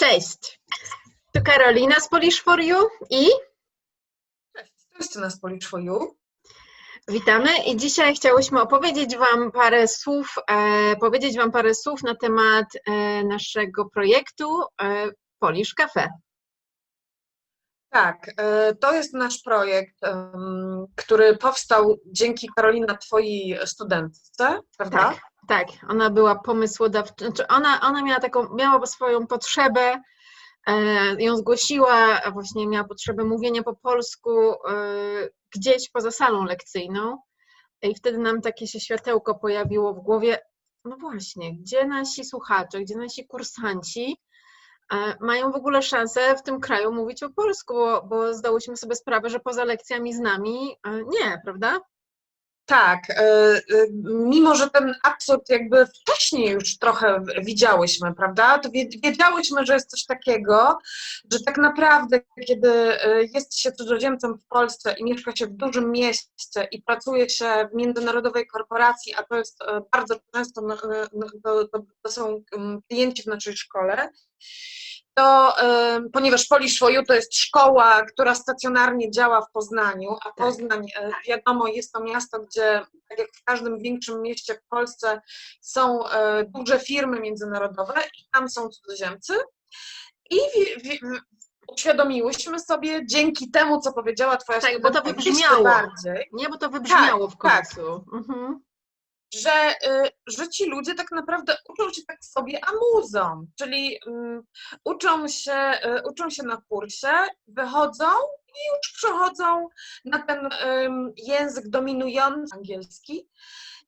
Cześć, tu Karolina z Polish for You i Cześć, to jest na Polish for You. witamy. I dzisiaj chciałyśmy opowiedzieć Wam parę słów, e, powiedzieć Wam parę słów na temat e, naszego projektu e, Polish Cafe. Tak, e, to jest nasz projekt, który powstał dzięki Karolina, Twojej studentce, prawda? Tak, tak, ona była pomysłodawcza, znaczy ona, ona miała taką, miała swoją potrzebę, e, ją zgłosiła, a właśnie miała potrzebę mówienia po polsku e, gdzieś poza salą lekcyjną i wtedy nam takie się światełko pojawiło w głowie, no właśnie, gdzie nasi słuchacze, gdzie nasi kursanci e, mają w ogóle szansę w tym kraju mówić po polsku, bo, bo zdałyśmy sobie sprawę, że poza lekcjami z nami e, nie, prawda? Tak, e, e, mimo że ten absurd jakby wcześniej już trochę widziałyśmy, prawda, to wie- wiedziałyśmy, że jest coś takiego, że tak naprawdę, kiedy e, jest się cudzoziemcem w Polsce i mieszka się w dużym mieście i pracuje się w międzynarodowej korporacji, a to jest bardzo często, no, no, to, to, to są mm, klienci w naszej szkole, to ponieważ Polish for You to jest szkoła, która stacjonarnie działa w Poznaniu, a Poznań, e, wiadomo, jest to miasto, gdzie, tak jak w każdym większym mieście w Polsce, są e, duże firmy międzynarodowe i tam są cudzoziemcy. I wi, wi, uświadomiłyśmy sobie dzięki temu, co powiedziała Twoja Tak, bo to studentka, jeszcze wybrzmiało. bardziej, Nie, bo to wybrzmiało w tak. końcu. Mhm. Że, y, że ci ludzie tak naprawdę uczą się tak sobie amuzą, czyli mm, uczą, się, y, uczą się na kursie, wychodzą i już przechodzą na ten ym, język dominujący angielski.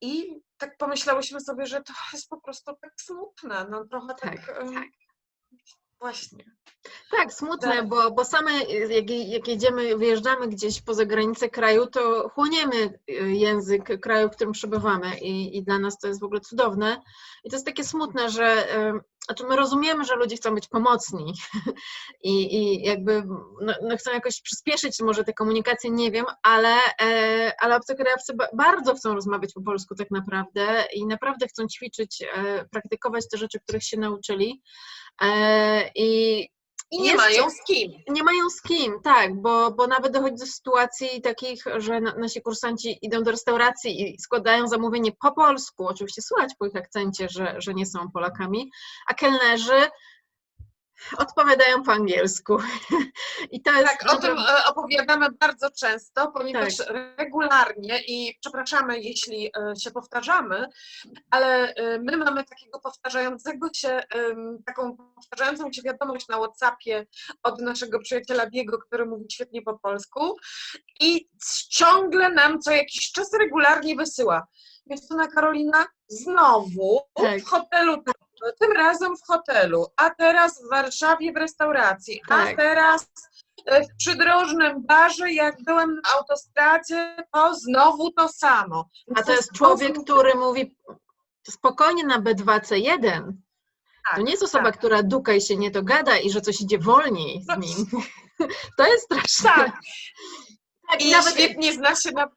I tak pomyślałyśmy sobie, że to jest po prostu tak smutne, no trochę tak, Tak, ym, właśnie. Tak, smutne, Tak. bo, bo same jak, jak jedziemy, wyjeżdżamy gdzieś poza granicę kraju, to chłoniemy y, język kraju, w którym przebywamy i, i dla nas to jest w ogóle cudowne. I to jest takie smutne, że znaczy my rozumiemy, że ludzie chcą być pomocni i, i jakby no, no chcą jakoś przyspieszyć może tę komunikację, nie wiem, ale, e, ale obcokrajowcy ba- bardzo chcą rozmawiać po polsku tak naprawdę i naprawdę chcą ćwiczyć, e, praktykować te rzeczy, których się nauczyli. E, I I nie mają z kim. nie mają z kim, tak, bo, bo nawet dochodzi do sytuacji takich, że na, nasi kursanci idą do restauracji i składają zamówienie po polsku, oczywiście słychać po ich akcencie, że, że nie są Polakami, a kelnerzy odpowiadają po angielsku. I to jest Tak, o tym e, opowiadamy bardzo często, ponieważ Tak. regularnie i przepraszamy, jeśli e, się powtarzamy, ale e, my mamy takiego powtarzającego się, taką powtarzającą się wiadomość na WhatsAppie od naszego przyjaciela Biego, który mówi świetnie po polsku i ciągle nam co jakiś czas regularnie wysyła. Justyna Karolina, znowu Tak. w hotelu, tym razem w hotelu, a teraz w Warszawie w restauracji, a Tak. teraz e, w przydrożnym barze, jak byłem na autostradzie, to znowu to samo. a to jest człowiek, który mówi spokojnie na B2C1. To nie jest osoba, tak. która duka i się nie dogada i że coś idzie wolniej z nim. To jest straszne. Tak, Tak, i nawet- świetnie zna się na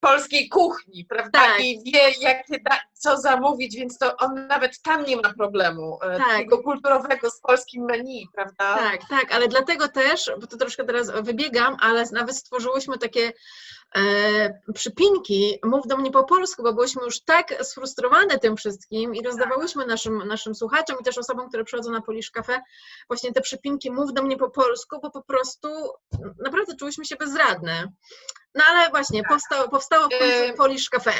polskiej kuchni, prawda? Tak. I wie, jakie da, co zamówić, więc to on nawet tam nie ma problemu e, Tak. takiego kulturowego z polskim menu, prawda? Tak, tak, ale dlatego też, bo to troszkę teraz wybiegam, ale nawet stworzyłyśmy takie e, przypinki, mów do mnie po polsku, bo byłyśmy już tak sfrustrowane tym wszystkim i rozdawałyśmy naszym, naszym słuchaczom i też osobom, które przychodzą na Polish Cafe, właśnie te przypinki mów do mnie po polsku, bo po prostu naprawdę czułyśmy się bezradne. No ale właśnie, powstało, powstało końcu E, Polish Cafe.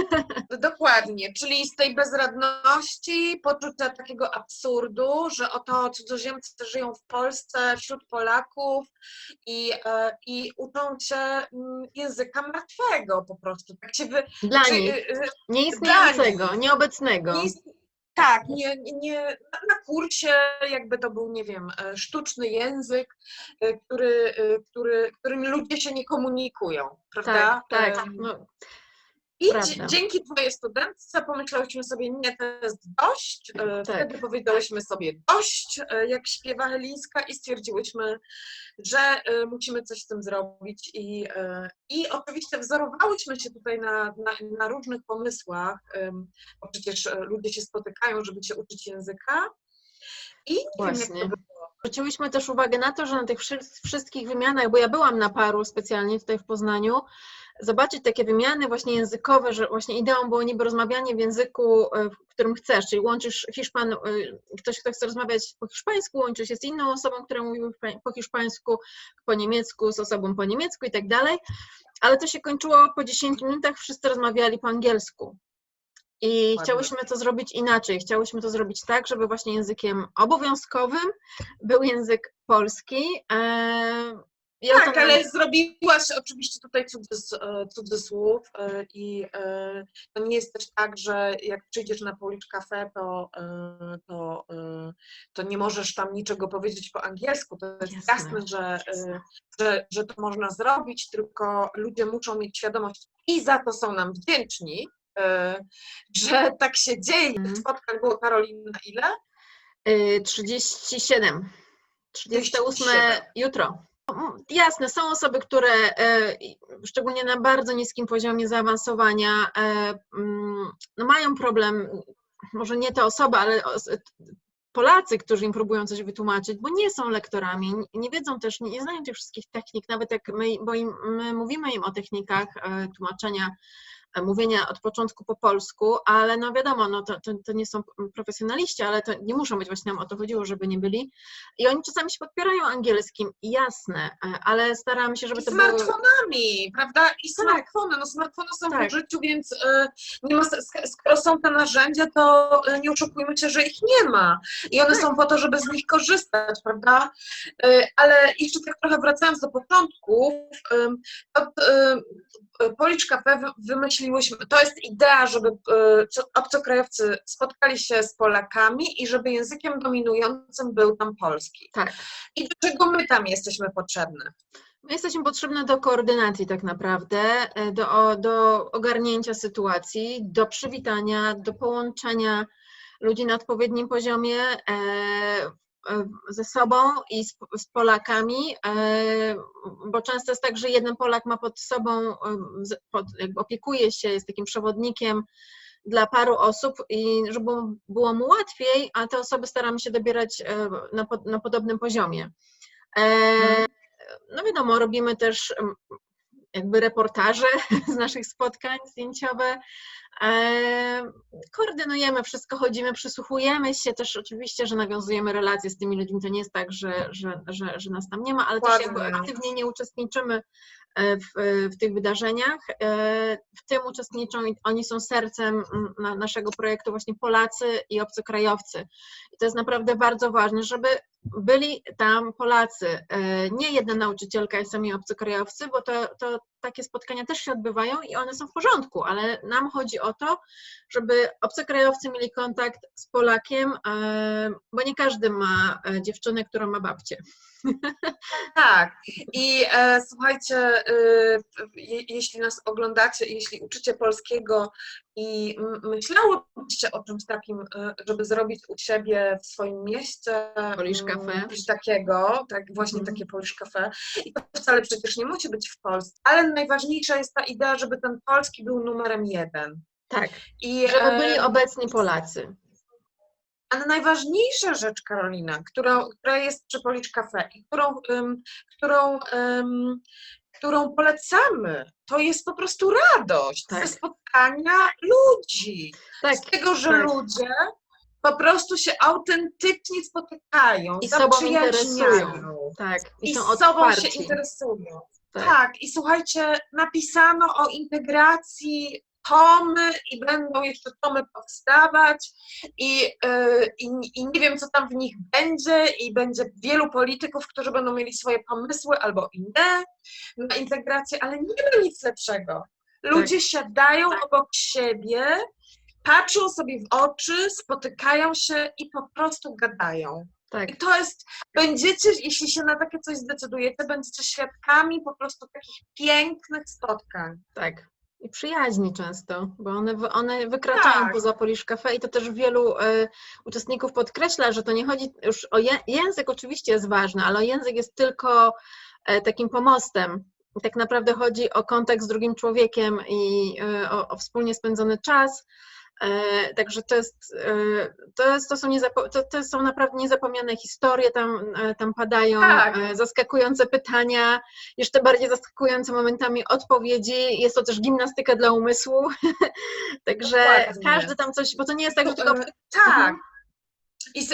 Dokładnie, czyli z tej bezradności, poczucia takiego absurdu, że oto cudzoziemcy żyją w Polsce wśród Polaków i, e, i uczą się mm, języka martwego po prostu. Tak się wy, Dla nich, y, nieistniejącego, nieobecnego. nie jest- tak, nie, nie, nie, na- kursie jakby to był, nie wiem, e, sztuczny język, e, który, e, który, którym ludzie się nie komunikują, prawda? Tak, tak. No, I Prawda. dzięki Twojej studentce pomyślałyśmy sobie, nie, to jest dość. E, Tak. Wtedy powiedziałyśmy sobie dość, e, jak śpiewa Helińska i stwierdziłyśmy, że e, musimy coś z tym zrobić. I, i oczywiście wzorowałyśmy się tutaj na, na, na różnych pomysłach, bo przecież ludzie się spotykają, żeby się uczyć języka. I wiem, Właśnie. to było. Zwróciłyśmy też uwagę na to, że na tych wszy- wszystkich wymianach, bo ja byłam na paru specjalnie tutaj w Poznaniu, zobaczyć takie wymiany właśnie językowe, że właśnie ideą było niby rozmawianie w języku, e, w którym chcesz, czyli łączysz Hiszpan, e, ktoś, kto chce rozmawiać po hiszpańsku, łączy się z inną osobą, która mówi po- hiszpańsku, po niemiecku, z osobą po niemiecku i tak dalej, ale to się kończyło po 10 minutach, wszyscy rozmawiali po angielsku. I chciałyśmy to zrobić inaczej. Chciałyśmy to zrobić tak, żeby właśnie językiem obowiązkowym był język polski. To Tak, ale zrobiłaś oczywiście tutaj cudzys, e, cudzysłów e, i e, to nie jest też tak, że jak przyjdziesz na Polish Cafe, to, to, to nie możesz tam niczego powiedzieć po angielsku. To jest Jasne, jasne, że, jasne. że, że to można zrobić, tylko ludzie muszą mieć świadomość i za to są nam wdzięczni, że tak się dzieje. Mhm. W spotkach było Karolina ile? Y, 37. 38 37. jutro. Mm, Jasne, są osoby, które e, szczególnie na bardzo niskim poziomie zaawansowania e, mm, no mają problem, może nie te osoby, ale Polacy, którzy im próbują coś wytłumaczyć, bo nie są lektorami, nie- wiedzą też, nie, znają tych wszystkich technik, nawet jak my, bo im, my mówimy im o technikach e, tłumaczenia, mówienia od początku po polsku, ale no wiadomo, no to, to, to nie są profesjonaliści, ale to nie muszą być, właśnie nam o to chodziło, żeby nie byli. I oni czasami się podpierają angielskim, jasne, e, ale staramy się, żeby I to były... smartfonami, prawda? I smartfony. No smartfony są Tak. w życiu, więc e, nie ma, sk- skoro są te narzędzia, to e, nie oszukujmy się, że ich nie ma. I one Tak. są po to, żeby z nich korzystać, prawda? E, ale jeszcze tak trochę wracając do początków, em, to, em, Polish Cafe wy- wymyśliłyśmy, to jest idea, żeby e, co- obcokrajowcy spotkali się z Polakami i żeby językiem dominującym był tam polski. Tak. I do czego my tam jesteśmy potrzebne? My jesteśmy potrzebne do koordynacji tak naprawdę, e, do, do ogarnięcia sytuacji, do przywitania, do połączenia ludzi na odpowiednim poziomie e, ze sobą i z, z Polakami, e, bo często jest tak, że jeden Polak ma pod sobą, e, pod, jakby opiekuje się, jest takim przewodnikiem dla paru osób i żeby było- mu łatwiej, a te osoby staramy się dobierać e, na, na podobnym poziomie. E, no wiadomo, robimy też jakby reportaże z naszych spotkań zdjęciowe. Koordynujemy wszystko, chodzimy, przysłuchujemy się też oczywiście, że nawiązujemy relacje z tymi ludźmi. To nie jest tak, że, że, że, że nas tam nie ma, ale też jakby Dokładnie. aktywnie nie uczestniczymy e, w, w tych wydarzeniach. E, W tym uczestniczą i oni są sercem mm, na, naszego projektu właśnie Polacy i obcokrajowcy. I to jest naprawdę bardzo ważne, żeby byli tam Polacy, e, nie jedna nauczycielka i sami obcokrajowcy, bo to, to takie spotkania też się odbywają i one są w porządku, ale nam chodzi o to, żeby obcokrajowcy mieli kontakt z Polakiem, bo nie każdy ma e, dziewczynę, która ma babcię. Tak. I e, słuchajcie, e, je, jeśli nas oglądacie, jeśli uczycie polskiego i m- myślałybyście o czymś takim, e, żeby zrobić u siebie w swoim mieście Polish mm, Cafe. coś takiego, tak, właśnie Mhm. takie Polish Cafe. I to wcale przecież nie musi być w Polsce, ale najważniejsza jest ta idea, żeby ten polski był numerem jeden. Tak, I, żeby byli e, obecni Polacy. Ale najważniejsza rzecz, Karolina, która, która jest przy Polish Cafe i którą, ym, którą, ym, którą polecamy, to jest po prostu radość Tak. ze spotkania ludzi. Tak, Z tego, że tak. ludzie po prostu się autentycznie spotykają, I sobą interesują. tak. I są z sobą się interesują. Tak. Tak. i słuchajcie, napisano o integracji tomy i będą jeszcze tomy powstawać i, yy, i, i nie wiem, co tam w nich będzie i będzie wielu polityków, którzy będą mieli swoje pomysły albo inne na integrację, ale nie ma nic lepszego. Ludzie siadają obok siebie, patrzą sobie w oczy, spotykają się i po prostu gadają. Tak. I to jest, będziecie, jeśli się na takie coś zdecydujecie, będziecie świadkami po prostu takich pięknych spotkań. Tak. I przyjaźni często, bo one, one wykraczają Tak. poza Polish Cafe i to też wielu e, uczestników podkreśla, że to nie chodzi już o je, język oczywiście jest ważny, ale język jest tylko e, takim pomostem. I tak naprawdę chodzi o kontakt z drugim człowiekiem i e, o, o wspólnie spędzony czas. E, Także to jest, e, to, jest, to, są niezapo- to, to są naprawdę niezapomniane historie, tam, e, tam padają Tak. zaskakujące pytania, jeszcze bardziej zaskakujące momentami odpowiedzi. Jest to też gimnastyka dla umysłu. Także Dokładnie. każdy tam coś, bo to nie jest tak, że tylko. Tak. Mhm. I,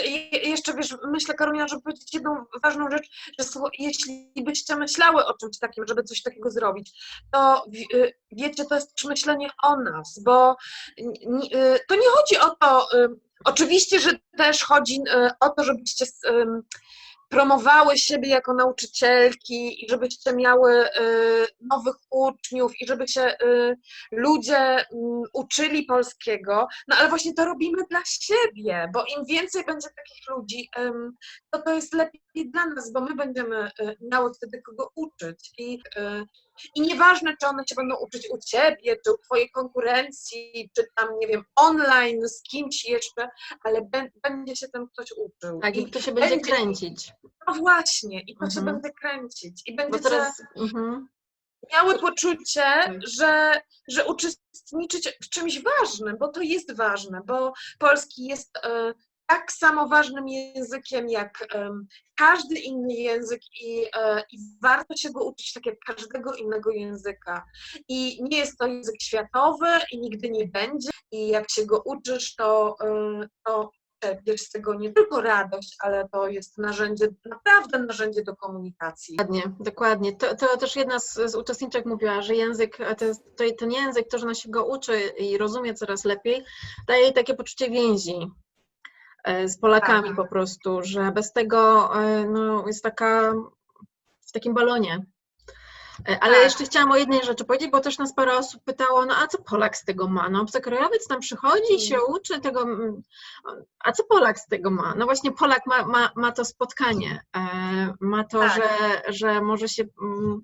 jeszcze wiesz, myślę, Karolina, żeby powiedzieć jedną ważną rzecz, że jeśli byście myślały o czymś takim, żeby coś takiego zrobić, to y, wiecie, to jest myślenie o nas, bo y, to nie chodzi o to, y, oczywiście, że też chodzi o to, żebyście promowały siebie jako nauczycielki i żebyście miały y, nowych uczniów i żeby się y, ludzie mm, uczyli polskiego, no ale właśnie to robimy dla siebie, bo im więcej będzie takich ludzi, to to jest lepiej dla nas, bo my będziemy y, miały wtedy kogo uczyć i, i nieważne, czy one się będą uczyć u ciebie, czy u twojej konkurencji, czy tam, nie wiem, online z kimś jeszcze, ale bę- będzie się tym ktoś uczył. Tak, I to się będzie będzie- kręcić. no właśnie, i to się Mhm. będzie kręcić. I Bo będziecie teraz. Mhm. miały poczucie, Tak. że, że uczestniczyć w czymś ważnym, bo to jest ważne, bo polski jest e, tak samo ważnym językiem jak em, każdy inny język i, e, i warto się go uczyć tak jak każdego innego języka. I nie jest to język światowy i nigdy nie będzie. I jak się go uczysz, to, e, to czerpiesz z tego nie tylko radość, ale to jest narzędzie, naprawdę narzędzie do komunikacji. Dokładnie, dokładnie. To, to też jedna z, z uczestniczek mówiła, że język, to, ten język, to, że ona się go uczy i rozumie coraz lepiej, daje jej takie poczucie więzi z Polakami Tak. po prostu, że bez tego e, no, jest taka w takim balonie. E, Ale Tak. jeszcze chciałam o jednej rzeczy powiedzieć, bo też nas parę osób pytało, no a co Polak z tego ma? No obcokrajowiec tam przychodzi i się Mhm. uczy tego, mm, a co Polak z tego ma? No właśnie Polak ma, ma, ma to spotkanie, e, ma to, Tak. że, że może się mm,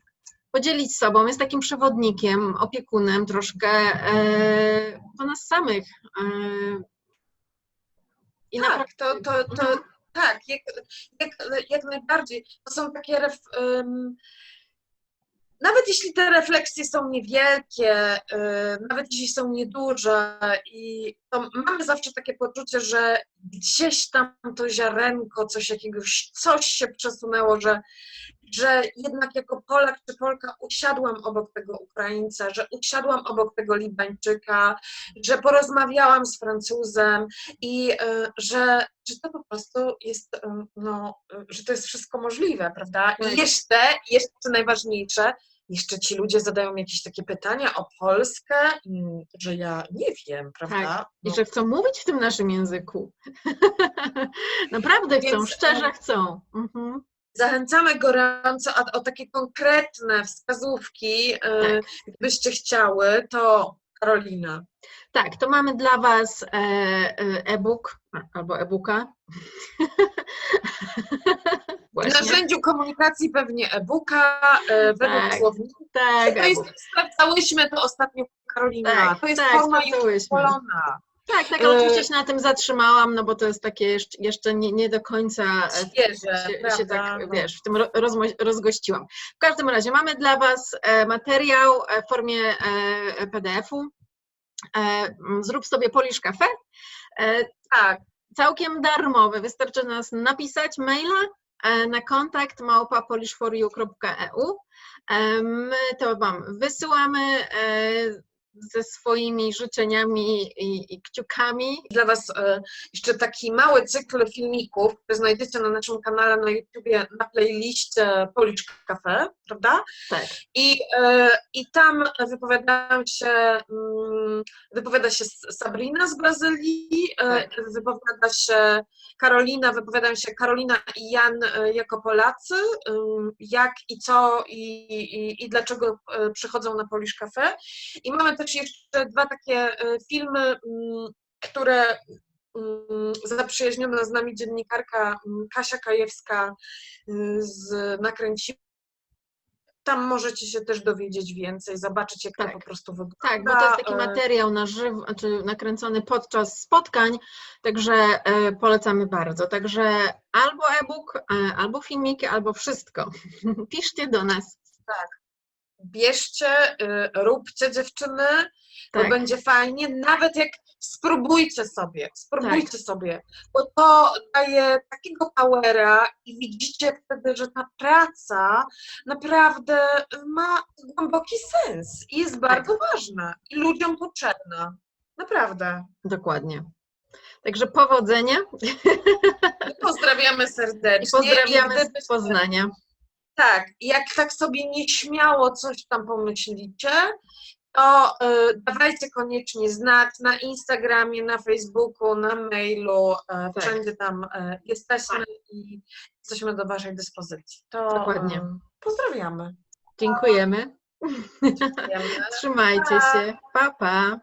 podzielić sobą, jest takim przewodnikiem, opiekunem troszkę e, po nas samych. e, I tak, naprawdę- to, to, to Mhm. tak, jak, jak, jak najbardziej. To są takie ref, ym, nawet jeśli te refleksje są niewielkie, y, nawet jeśli są nieduże, i to mamy zawsze takie poczucie, że gdzieś tam to ziarenko, coś jakiegoś, coś się przesunęło, że, że jednak jako Polak czy Polka usiadłam obok tego Ukraińca, że usiadłam obok tego Libańczyka, że porozmawiałam z Francuzem i y, że, że to po prostu jest, y, no, y, że to jest wszystko możliwe, prawda? Tak. I jeszcze, jeszcze najważniejsze, jeszcze ci ludzie zadają jakieś takie pytania o Polskę, że ja nie wiem, prawda? I No, że chcą mówić w tym naszym języku. Naprawdę chcą, Więc, szczerze e, chcą. Mhm. Zachęcamy gorąco o, o takie konkretne wskazówki, y, Tak. gdybyście chciały, to Karolina. Tak, to mamy dla Was e, e, e-book albo e-booka. W Właśnie. narzędziu komunikacji pewnie e-booka, e, według Tak, słownika. Tak, To jest, sprawdzałyśmy to ostatnio, Karolina. Tak, to jest tak, forma już polona. Tak, tak, ale e, oczywiście się na tym zatrzymałam, no bo to jest takie jeszcze, nie, nie do końca e, Świeże, się, prawda? się tak, No. wiesz, w tym ro- rozmo- rozgościłam. W każdym razie mamy dla Was e, materiał w formie PDF-u. Zrób sobie Polish Cafe. Tak, całkiem darmowy. Wystarczy nas napisać maila na kontakt. E, My to Wam wysyłamy ze swoimi życzeniami i, i kciukami. dla Was e, jeszcze taki mały cykl filmików, który znajdziecie na naszym kanale na YouTubie na playliście Polish Cafe, prawda? Tak, I, e, I tam wypowiadają się, mm, wypowiada się Sabrina z Brazylii, e, Tak. wypowiada się Karolina, wypowiadają się Karolina i Jan jako Polacy, jak i co i, i, i dlaczego przychodzą na Polish Cafe. I mamy też jeszcze dwa takie e, filmy, mm, które mm, zaprzyjaźniona z nami dziennikarka mm, Kasia Kajewska y, z nakręciła. Tam możecie się też dowiedzieć więcej, zobaczyć jak Tak. to po prostu wygląda. tak, bo to jest taki e, materiał na żywo, znaczy nakręcony podczas spotkań, także polecamy bardzo. Także albo e-book, e, albo filmiki, albo wszystko. Piszcie do nas. Bierzcie, y, róbcie dziewczyny, to Tak. będzie fajnie. Nawet jak spróbujcie sobie, spróbujcie Tak. sobie, bo to daje takiego powera i widzicie wtedy, że ta praca naprawdę ma głęboki sens i jest bardzo ważna i ludziom potrzebna. Naprawdę. Dokładnie. Także powodzenia I pozdrawiamy serdecznie. i pozdrawiamy z Poznania. Tak, jak tak sobie nieśmiało coś tam pomyślicie, to y, dawajcie koniecznie znać na Instagramie, na Facebooku, na mailu, e, Tak. wszędzie tam e, jesteśmy i jesteśmy do Waszej dyspozycji. To Dokładnie. pozdrawiamy. Dziękujemy. Dziękujemy. Trzymajcie się. Pa, pa.